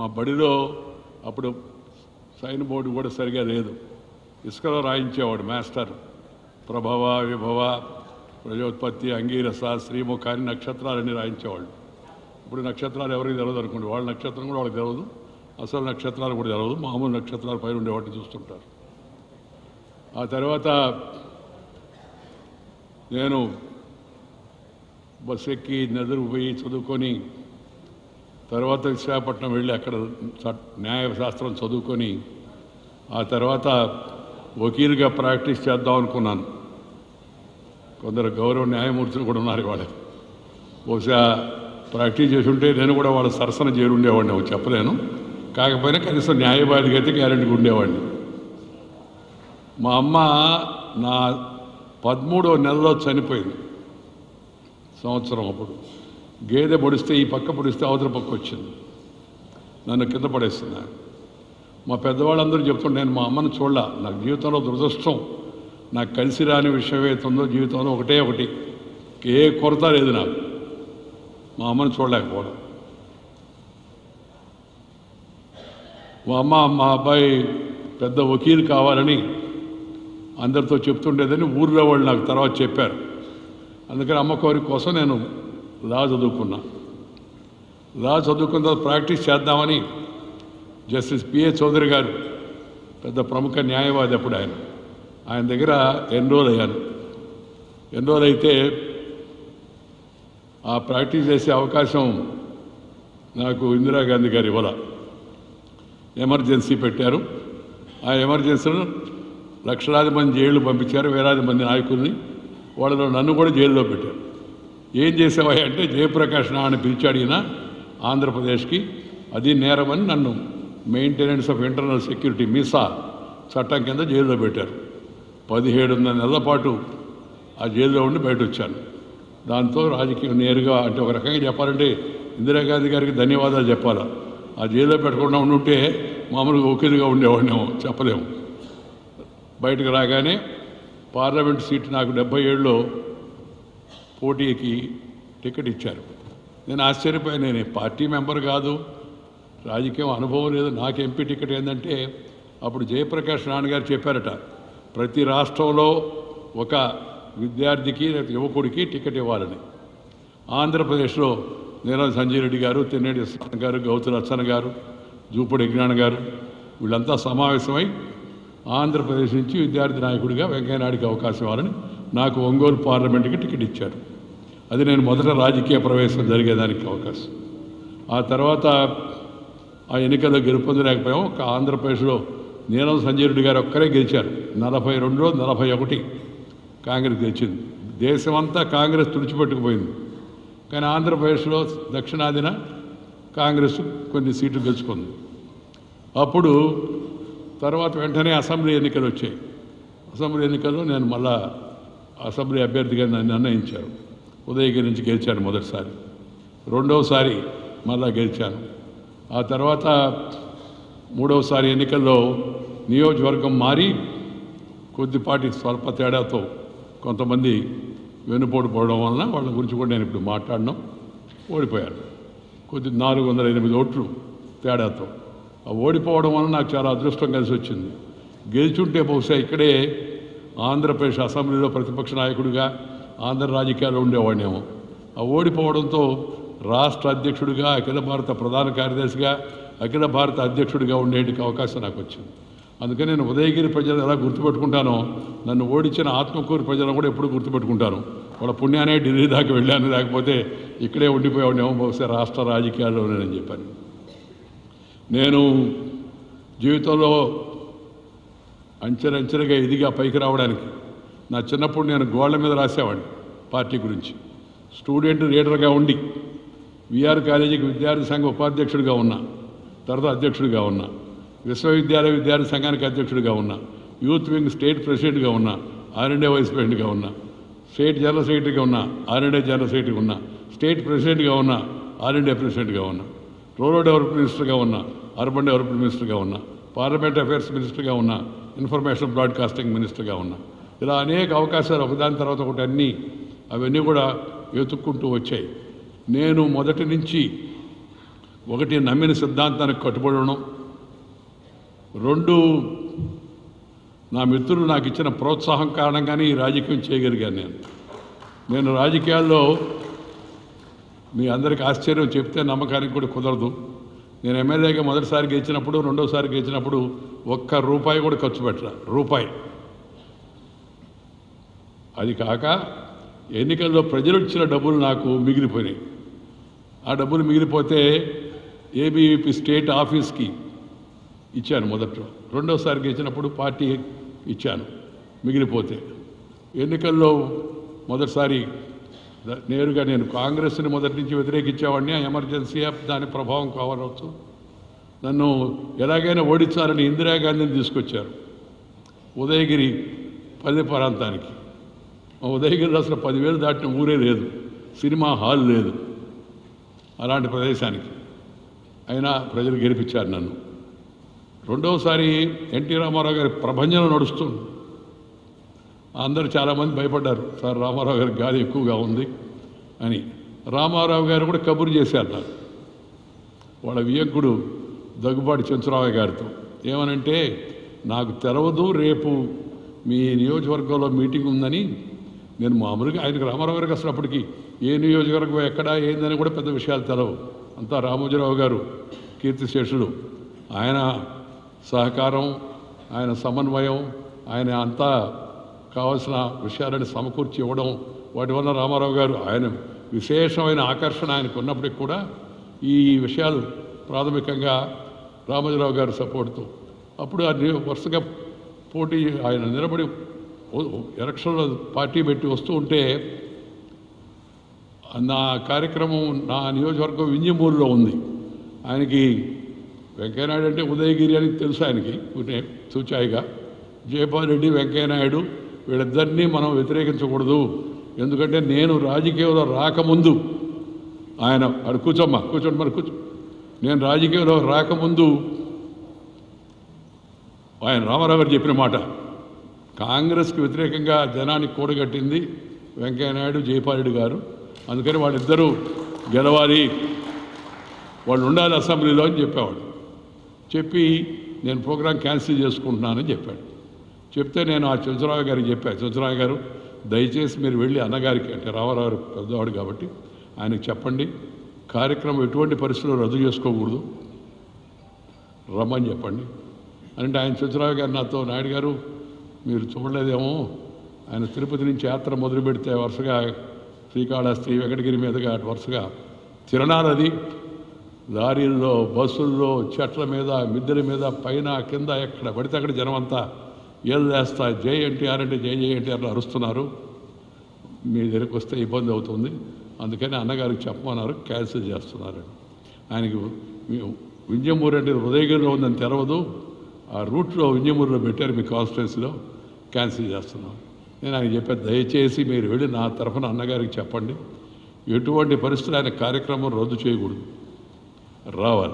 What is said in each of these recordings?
మా బడిలో అప్పుడు సైన్ బోర్డు కూడా సరిగా లేదు. ఇసుకలో రాయించేవాడు మాస్టర్. ప్రభవ విభవ ప్రజోత్పత్తి అంగీరస శ్రీముఖ అని నక్షత్రాలన్నీ రాయించేవాళ్ళు. ఇప్పుడు నక్షత్రాలు ఎవరికి తెలియదు అనుకోండి. వాళ్ళ నక్షత్రం కూడా వాళ్ళకి తెలియదు అసలు నక్షత్రాలు కూడా తెలియదు మామూలు నక్షత్రాలు పైన ఉండే వాటిని చూస్తుంటారు. ఆ తర్వాత నేను బస్సు ఎక్కి నదురు పోయి చదువుకొని తర్వాత విశాఖపట్నం వెళ్ళి అక్కడ న్యాయశాస్త్రం చదువుకొని ఆ తర్వాత వకీలుగా ప్రాక్టీస్ చేద్దాం అనుకున్నాను. కొందరు గౌరవ న్యాయమూర్తులు కూడా ఉన్నారు ఇవాళ. బహుశా ప్రాక్టీస్ చేసి ఉంటే నేను కూడా వాళ్ళ సరసన చేరి ఉండేవాడిని అవి చెప్పలేను. కాకపోయినా కనీసం న్యాయబాధిక అయితే గ్యారెంటీగా ఉండేవాడిని. మా అమ్మ నా పదమూడో నెలలో చనిపోయింది. సంవత్సరం అప్పుడు. గేదె పొడిస్తే ఈ పక్క పొడిస్తే అవతల పక్క వచ్చింది. నన్ను కింద పడేస్తుంది మా పెద్దవాళ్ళందరూ చెప్తుంటే నేను మా అమ్మను చూడలా. నాకు జీవితంలో దురదృష్టం. నాకు కలిసి రాని విషయమైతుందో జీవితంలో ఒకటే ఒకటి. ఏ కొరత లేదు నాకు. మా అమ్మను చూడలేకపోవడం. మా అమ్మ మా అబ్బాయి పెద్ద వకీలు కావాలని అందరితో చెప్తుండేదని ఊర్లో వాళ్ళు నాకు తర్వాత చెప్పారు. అందుకని అమ్మ కోరిక కోసం నేను లా చదువుకున్నా. లా చదువుకున్న తర్వాత ప్రాక్టీస్ చేద్దామని జస్టిస్ పిఏ చౌదరి గారు పెద్ద ప్రముఖ న్యాయవాది అప్పుడు ఆయన. ఆయన దగ్గర ఎన్రోల్ అయ్యాను ఎన్రోల్ అయితే ఆ ప్రాక్టీస్ చేసే అవకాశం నాకు ఇందిరాగాంధీ గారు ఇవ్వాల ఎమర్జెన్సీ పెట్టారు. ఆ ఎమర్జెన్సీలో లక్షలాది మంది జైళ్ళు పంపించారు. వేలాది మంది నాయకుల్ని వాళ్ళలో నన్ను కూడా జైల్లో పెట్టారు. ఏం చేసావా అంటే జయప్రకాష్ నాని పిలిచాడు ఈయన ఆంధ్రప్రదేశ్కి. అది నేరమని నన్ను maintenance of internal security MISA చట్టం కింద జైల్లో పెట్టారు. పదిహేడున్నర నెలల పాటు ఆ జైల్లో ఉండి బయట వచ్చాను దాంతో రాజకీయం నేరుగా అంటే ఒక రకంగా చెప్పాలంటే ఇందిరాగాంధీ గారికి ధన్యవాదాలు చెప్పాలి. ఆ జైల్లో పెట్టకుండా ఉండుంటే మామూలుగా ఒకేదిగా ఉండేవాడినేమో చెప్పలేము. బయటకు రాగానే పార్లమెంట్ సీట్ నాకు డెబ్బై ఏడులో పోటీకి టికెట్ ఇచ్చారు. నేను ఆశ్చర్యపోయాను. నేను పార్టీ మెంబర్ కాదు. రాజకీయం అనుభవం లేదు. నాకు ఎంపీ టికెట్ ఏంటంటే అప్పుడు జయప్రకాష్ నాన్నగారు చెప్పారట ప్రతి రాష్ట్రంలో ఒక విద్యార్థికి లేకపోతే యువకుడికి టికెట్ ఇవ్వాలని. ఆంధ్రప్రదేశ్లో నీలం సంజయ్ రెడ్డి గారు తెన్నేడి గారు గౌతు రచ్చన గారు జూపడి యజ్ఞాన గారు వీళ్ళంతా సమావేశమై ఆంధ్రప్రదేశ్ నుంచి విద్యార్థి నాయకుడిగా వెంకయ్యనాయుడికి అవకాశం ఇవ్వాలని నాకు ఒంగోలు పార్లమెంట్కి టికెట్ ఇచ్చారు. అది నేను మొదట రాజకీయ ప్రవేశం జరిగేదానికి అవకాశం. ఆ తర్వాత ఆ ఎన్నికల్లో గెలుపొందలేకపోయాం. ఒక ఆంధ్రప్రదేశ్లో నీలం సంజయ్ రెడ్డి గారు ఒక్కరే గెలిచారు. నలభై రెండులో నలభై ఒకటి కాంగ్రెస్ గెలిచింది. దేశమంతా కాంగ్రెస్ తుడిచిపెట్టుకుపోయింది. కానీ ఆంధ్రప్రదేశ్లో దక్షిణాదిన కాంగ్రెస్ కొన్ని సీట్లు గెలుచుకుంది. అప్పుడు తర్వాత వెంటనే అసెంబ్లీ ఎన్నికలు వచ్చాయి. అసెంబ్లీ ఎన్నికల్లో నేను మళ్ళా అసెంబ్లీ అభ్యర్థిగా నన్ను నిర్ణయించారు. ఉదయగిరి నుంచి గెలిచాను మొదటిసారి. రెండవసారి మళ్ళా గెలిచాను. ఆ తర్వాత మూడవసారి ఎన్నికల్లో నియోజకవర్గం మారి కొద్దిపాటి స్వల్ప తేడాతో కొంతమంది వెనుపోటు పోవడం వలన వాళ్ళ గురించి కూడా నేను ఇప్పుడు మాట్లాడడం ఓడిపోయాను కొద్ది నాలుగు వందల ఎనిమిది ఓట్లు తేడాతో. ఆ ఓడిపోవడం వలన నాకు చాలా అదృష్టం కలిసి వచ్చింది. గెలిచుంటే బహుశా ఇక్కడే ఆంధ్రప్రదేశ్ అసెంబ్లీలో ప్రతిపక్ష నాయకుడిగా ఆంధ్ర రాజకీయాల్లో ఉండేవాడినేమో. ఆ ఓడిపోవడంతో రాష్ట్ర అధ్యక్షుడిగా అఖిల భారత ప్రధాన కార్యదర్శిగా అఖిల భారత అధ్యక్షుడిగా ఉండేటికి అవకాశం నాకు వచ్చింది. అందుకని నేను ఉదయగిరి ప్రజలు ఎలా గుర్తుపెట్టుకుంటానో నన్ను ఓడించిన ఆత్మకూరు ప్రజలను కూడా ఎప్పుడు గుర్తుపెట్టుకుంటాను. వాళ్ళ పుణ్యానే ఢిల్లీ దాకా వెళ్ళాను లేకపోతే ఇక్కడే ఉండిపోయాడేమో బహుశా రాష్ట్ర రాజకీయాల్లోనేనని చెప్పాను. నేను జీవితంలో అంచెలంచెలుగా ఎదిగా పైకి రావడానికి నా చిన్నప్పుడు నేను గోళ్ళ మీద రాసేవాడిని పార్టీ గురించి. స్టూడెంట్ లీడర్గా ఉండి విఆర్ కాలేజీకి విద్యార్థి సంఘ ఉపాధ్యక్షుడిగా ఉన్నా తర్వాత అధ్యక్షుడిగా ఉన్నా విశ్వవిద్యాలయ విద్యార్థి సంఘానికి అధ్యక్షుడిగా ఉన్నా యూత్ వింగ్ స్టేట్ ప్రెసిడెంట్గా ఉన్నా ఆర్ఎండే వైస్ ప్రెసిడెంట్గా ఉన్నా స్టేట్ జనరల్ సెక్రటరీగా ఉన్నా ఆర్ఎండే జనరల్ సెక్రటరీగా ఉన్నా స్టేట్ ప్రెసిడెంట్గా ఉన్నా ఆర్ఎండే ప్రెసిడెంట్గా ఉన్నా రూరల్ డెవలప్మెంట్ మినిస్టర్గా ఉన్నా అర్బన్ డెవలప్మెంట్ మినిస్టర్గా ఉన్నా పార్లమెంట్ అఫైర్స్ మినిస్టర్గా ఉన్నా ఇన్ఫర్మేషన్ బ్రాడ్కాస్టింగ్ మినిస్టర్గా ఉన్నా ఇలా అనేక అవకాశాలు ఒకదాని తర్వాత ఒకటి అన్నీ అవన్నీ కూడా వెతుక్కుంటూ వచ్చాయి. నేను మొదటి నుంచి ఒకటి నమ్మిన సిద్ధాంతానికి కట్టుబడడం రెండు నా మిత్రులు నాకు ఇచ్చిన ప్రోత్సాహం కారణంగానే ఈ రాజకీయం చేయగలిగాను నేను. నేను రాజకీయాల్లో మీ అందరికి ఆశ్చర్యం చెప్తే నమ్మకానికి కూడా కుదరదు. నేను ఎమ్మెల్యేగా మొదటిసారి గెలిచినప్పుడు రెండోసారి గెలిచినప్పుడు ఒక్క రూపాయి కూడా ఖర్చు పెట్టరా రూపాయి. అది కాక ఎన్నికల్లో ప్రజలు ఇచ్చిన డబ్బులు నాకు మిగిలిపోయినాయి. ఆ డబ్బులు మిగిలిపోతే ఏబీవీపీ స్టేట్ ఆఫీస్కి ఇచ్చాను మొదట్లో. రెండోసారి గెలిచినప్పుడు పార్టీ ఇచ్చాను మిగిలిపోతే. ఎన్నికల్లో మొదటిసారి నేరుగా నేను కాంగ్రెస్ని మొదటి నుంచి వ్యతిరేకించేవాడిని. ఎమర్జెన్సీ దాని ప్రభావం కావచ్చు నన్ను ఎలాగైనా ఓడించాలని ఇందిరాగాంధీని తీసుకొచ్చారు. ఉదయగిరి పల్లె ప్రాంతానికి. మా ఉదయగిరిలో అసలు పదివేలు దాటిన ఊరే లేదు సినిమా హాల్ లేదు అలాంటి ప్రదేశానికి. అయినా ప్రజలు గెలిపించారు నన్ను. రెండవసారి ఎన్టీ రామారావు గారి ప్రభంజనం నడుస్తుంది అందరూ చాలామంది భయపడ్డారు సార్ రామారావు గారికి గాలి ఎక్కువగా ఉంది అని. రామారావు గారు కూడా కబురు చేశారు నాకు. వాళ్ళ వియంకుడు దగ్గుబాటి చంద్రరావు గారితో ఏమనంటే నాకు తెరవదు రేపు మీ నియోజకవర్గంలో మీటింగ్ ఉందని నేను మామూలుగా ఆయనకు రామారావు గారికి అసలు అప్పటికి ఏ నియోజకవర్గం ఎక్కడ ఏందని కూడా పెద్ద విషయాలు తెలవు. అంతా రామోజీరావు గారు కీర్తిశేషులు ఆయన సహకారం ఆయన సమన్వయం ఆయన అంతా కావాల్సిన విషయాలను సమకూర్చి ఇవ్వడం వాటి వల్ల రామారావు గారు ఆయన విశేషమైన ఆకర్షణ ఆయనకు ఉన్నప్పటికి కూడా ఈ విషయాలు ప్రాథమికంగా రామోజీరావు గారు సపోర్ట్తో. అప్పుడు వరుసగా పోటీ ఆయన నిలబడి ఎలక్షన్లో పార్టీ పెట్టి వస్తూ ఉంటే నా కార్యక్రమం నా నియోజకవర్గం వింజమూరులో ఉంది. ఆయనకి వెంకయ్యనాయుడు అంటే ఉదయగిరి అని తెలుసు ఆయనకి సూచాయిగా. జయపాల్ రెడ్డి వెంకయ్యనాయుడు వీళ్ళిద్దరినీ మనం వ్యతిరేకించకూడదు. ఎందుకంటే నేను రాజకీయంలో రాకముందు ఆయన అడు కూర్చోమ్మా కూర్చోండి మరి కూర్చో. నేను రాజకీయంలో రాకముందు ఆయన రామారావు గారు చెప్పిన మాట కాంగ్రెస్కి వ్యతిరేకంగా జనాన్ని కూడగట్టింది వెంకయ్యనాయుడు జయపాలుడు గారు. అందుకని వాళ్ళిద్దరూ గెలవాలి. వాళ్ళు ఉండాలి అసెంబ్లీలో అని చెప్పేవాడు చెప్పి నేను ప్రోగ్రాం క్యాన్సిల్ చేసుకుంటున్నానని చెప్పాడు. చెప్తే నేను ఆ చంద్రరావు గారికి చెప్పాను చంద్రరావు గారు దయచేసి మీరు వెళ్ళి అన్నగారికి అంటే రామారావు గారు పెద్దవాడు కాబట్టి ఆయనకు చెప్పండి. కార్యక్రమం ఎటువంటి పరిస్థితుల్లో రద్దు చేసుకోకూడదు. రమ్మని చెప్పండి. అంటే ఆయన చంద్రరావు గారు నాతో నాయుడు గారు మీరు చూడలేదేమో. ఆయన తిరుపతి నుంచి యాత్ర మొదలు పెడితే వరుసగా శ్రీకాళహస్తి వెంకటగిరి మీదుగా అటు వరుసగా తిరణాలది. లారీల్లో బస్సుల్లో చెట్ల మీద మిద్దెల మీద పైన కింద ఎక్కడ పడితే అక్కడ జనం అంతా ఏళ్ళేస్తా జై ఎన్టీఆర్ అంటే జై జై ఎన్టీఆర్లు అరుస్తున్నారు. మీ దగ్గరికి వస్తే ఇబ్బంది అవుతుంది. అందుకని అన్నగారికి చెప్పమన్నారు క్యాన్సిల్ చేస్తున్నారు ఆయనకి వింజమూరు అంటే ఉదయగిరిలో ఉందని తెరవదు ఆ రూట్లో వింజమూరులో పెట్టారు మీ కాన్స్టిట్యున్సీలో క్యాన్సిల్ చేస్తున్నాం. నేను ఆయన చెప్పాను దయచేసి మీరు వెళ్ళి నా తరఫున అన్నగారికి చెప్పండి. ఎటువంటి పరిస్థితులు ఆయన కార్యక్రమం రద్దు చేయకూడదు. రావాలి.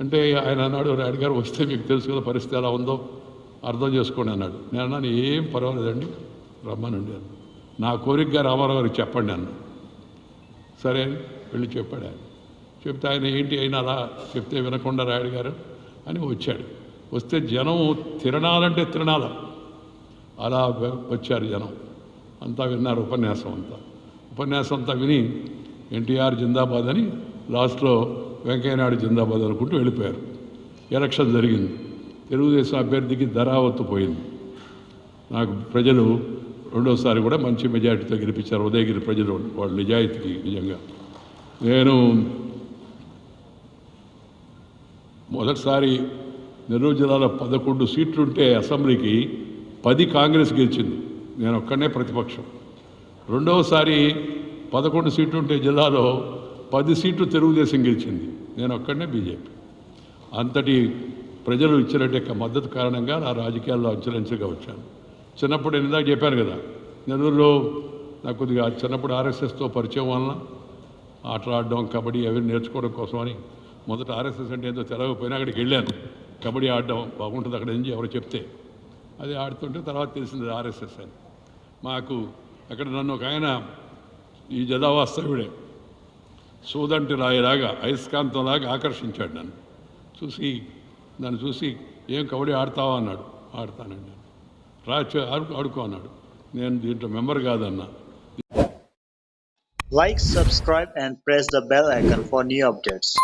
అంటే ఆయన అన్నాడు నాయుడు గారు వస్తే మీకు తెలుసు కదా పరిస్థితి ఎలా ఉందో. అర్థం చేసుకోండి అన్నాడు. నేను అన్నాను ఏం పర్వాలేదండి. రమ్మనండి అన్న నా కోరికగా రామారావు గారికి చెప్పండి అన్న సరే అని వెళ్ళి చెప్పాడు ఆయన. చెప్తే ఆయన ఏంటి అయినా అలా చెప్తే వినకుండా రాయుడు గారు అని వచ్చాడు. వస్తే జనం తిరణాలంటే తిరణాల. అలా వచ్చారు జనం. అంతా విన్నారు ఉపన్యాసం అంతా. ఉపన్యాసం అంతా విని ఎన్టీఆర్ జిందాబాద్ అని లాస్ట్లో వెంకయ్యనాయుడు జిందాబాద్ అనుకుంటూ వెళ్ళిపోయారు. ఎలక్షన్ జరిగింది. తెలుగుదేశం అభ్యర్థికి ధరావత్తు పోయింది. నాకు ప్రజలు రెండోసారి కూడా మంచి మెజారిటీతో గెలిపించారు. ఉదయగిరి ప్రజలు వాళ్ళ నిజాయితీకి నిజంగా. నేను మొదటిసారి నెల్లూరు జిల్లాలో పదకొండు సీట్లుంటే అసెంబ్లీకి పది కాంగ్రెస్ గెలిచింది. నేను ఒక్కనే ప్రతిపక్షం. రెండవసారి పదకొండు సీట్లు ఉంటే జిల్లాలో పది సీట్లు తెలుగుదేశం గెలిచింది. నేను ఒక్కడనే బీజేపీ. అంతటి ప్రజలు ఇచ్చినట్టు మద్దతు కారణంగా నా రాజకీయాల్లో అంచెలంచెగా వచ్చాను. చిన్నప్పుడు నేను ఇందాక చెప్పాను కదా నెల్లూరులో నాకు కొద్దిగా చిన్నప్పుడు ఆర్ఎస్ఎస్తో పరిచయం వలన ఆటలు ఆడడం కబడ్డీ అవి నేర్చుకోవడం కోసమని మొదట ఆర్ఎస్ఎస్ అంటే ఏదో తెలవకపోయినా అక్కడికి వెళ్ళాను. కబడ్డీ ఆడడం బాగుంటుంది అక్కడ నుంచి ఎవరు చెప్తే. అది ఆడుతుంటే తర్వాత తెలిసింది ఆర్ఎస్ఎస్ అని. మాకు అక్కడ నన్ను ఒక ఆయన ఈ జదావాస్తవుడే సూదంటి రాయిలాగా అయస్కాంతంలాగా ఆకర్షించాడు నన్ను. చూసి నన్ను చూసి ఏం కబడ్డీ ఆడతావా? అన్నాడు. ఆడతానండి రా ఆడుకో అన్నాడు. నేను దీంట్లో మెంబర్ కాదన్నా. Like subscribe and press the bell icon for new updates